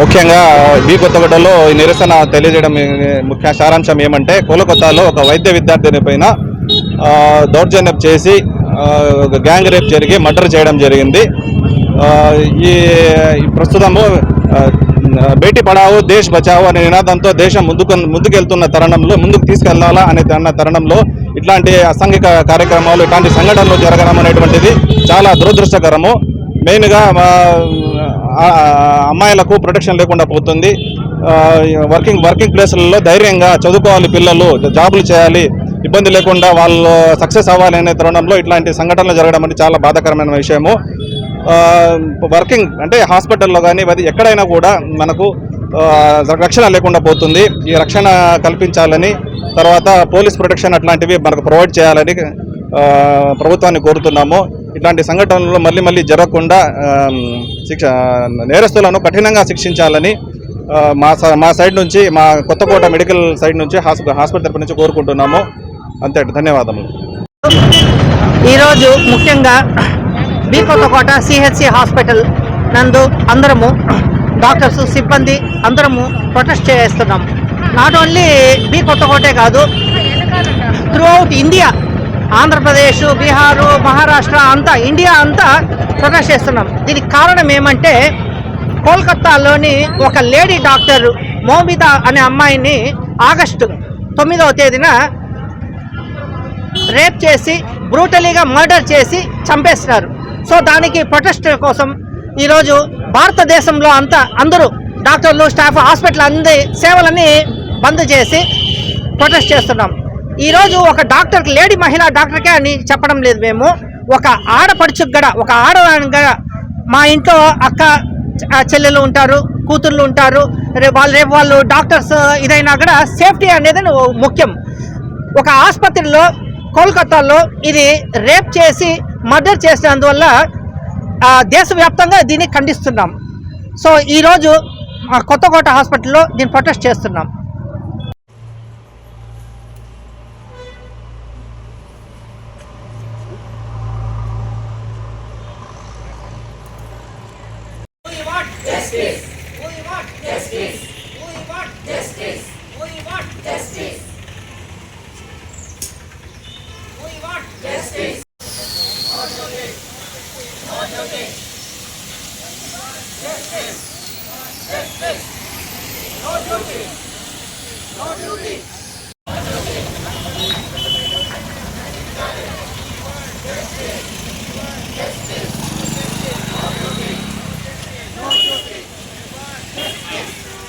ముఖ్యంగా బి కొత్తగడ్డలో ఈ నిరసన తెలియజేయడం ముఖ్య సారాంశం ఏమంటే కోలకొత్తాలో ఒక వైద్య విద్యార్థిని పైన దౌర్జన్యం చేసి ఒక గ్యాంగ్ రేప్ జరిగి మర్డర్ చేయడం జరిగింది. ఈ ప్రస్తుతము బేటీ పడావో దేశ్ బచావో అనే నినాదంతో దేశం ముందుకు ముందుకెళ్తున్న తరుణంలో ముందుకు తీసుకెళ్ళాలా అనే అన్న తరుణంలో ఇట్లాంటి అసంఘిక కార్యక్రమాలు ఇట్లాంటి సంఘటనలు జరగడం అనేటువంటిది చాలా దురదృష్టకరము. మెయిన్గా మా అమ్మాయిలకు ప్రొటెక్షన్ లేకుండా పోతుంది. వర్కింగ్ వర్కింగ్ ప్లేస్లలో ధైర్యంగా చదువుకోవాలి పిల్లలు జాబులు చేయాలి. ఇబ్బంది లేకుండా వాళ్ళు సక్సెస్ అవ్వాలి అనే తరుణంలో ఇట్లాంటి సంఘటనలు జరగడం అనేది చాలా బాధాకరమైన విషయము. వర్కింగ్ అంటే హాస్పిటల్లో కానీ అది ఎక్కడైనా కూడా మనకు రక్షణ లేకుండా పోతుంది. ఈ రక్షణ కల్పించాలని తర్వాత పోలీస్ ప్రొటెక్షన్ అట్లాంటివి మనకు ప్రొవైడ్ చేయాలని ప్రభుత్వాన్ని కోరుతున్నాము. ఇట్లాంటి సంఘటనలు మళ్ళీ మళ్ళీ జరగకుండా శిక్ష నేరస్తులను కఠినంగా శిక్షించాలని మా మా సైడ్ నుంచి మా కొత్తకోట మెడికల్ సైడ్ నుంచి హాస్పిటల్ తరపు నుంచి కోరుకుంటున్నాము. అంతే ధన్యవాదములు. ఈరోజు ముఖ్యంగా బి కొత్తకోట సిహెచ్సి హాస్పిటల్ నందు అందరము డాక్టర్స్ సిబ్బంది అందరము ప్రొటెస్ట్ చేస్తున్నాం నాట్ ఓన్లీ బి కొత్తకోటే కాదు త్రూఅవుట్ ఇండియా ఆంధ్రప్రదేశ్ బీహారు మహారాష్ట్ర అంతా ఇండియా అంతా ప్రొటెస్ట్ చేస్తున్నాం. దీనికి కారణం ఏమంటే కోల్కత్తాలోని ఒక లేడీ డాక్టర్ మోమిత అనే అమ్మాయిని ఆగస్టు తొమ్మిదవ తేదీన రేప్ చేసి బ్రూటలీగా మర్డర్ చేసి చంపేస్తున్నారు సో దానికి ప్రొటెస్ట్ కోసం ఈరోజు భారతదేశంలో అంతా అందరూ డాక్టర్లు స్టాఫ్ హాస్పిటల్ అంది సేవలన్నీ బంద్ చేసి ప్రొటెస్ట్ చేస్తున్నాం. ఈరోజు ఒక డాక్టర్కి లేడీ మహిళా డాక్టర్కే అని చెప్పడం లేదు మేము. ఒక ఆడపడుచుకు కూడా ఒక ఆడవాడికి కూడా మా ఇంట్లో అక్క చెల్లెలు ఉంటారు కూతుర్లు ఉంటారు. రేపు వాళ్ళు రేపు వాళ్ళు డాక్టర్స్ ఇదైనా కూడా సేఫ్టీ అనేది ముఖ్యం. ఒక ఆసుపత్రిలో కోల్కతాలో ఇది రేప్ చేసి మర్డర్ చేసినందువల్ల దేశవ్యాప్తంగా దీన్ని ఖండిస్తున్నాం. సో ఈరోజు మా కొత్తకోట హాస్పిటల్లో దీన్ని ప్రొటెస్ట్ చేస్తున్నాం. want justice. We want justice. We want justice. We want justice. We want justice. Justice. Justice. No duty. No duty.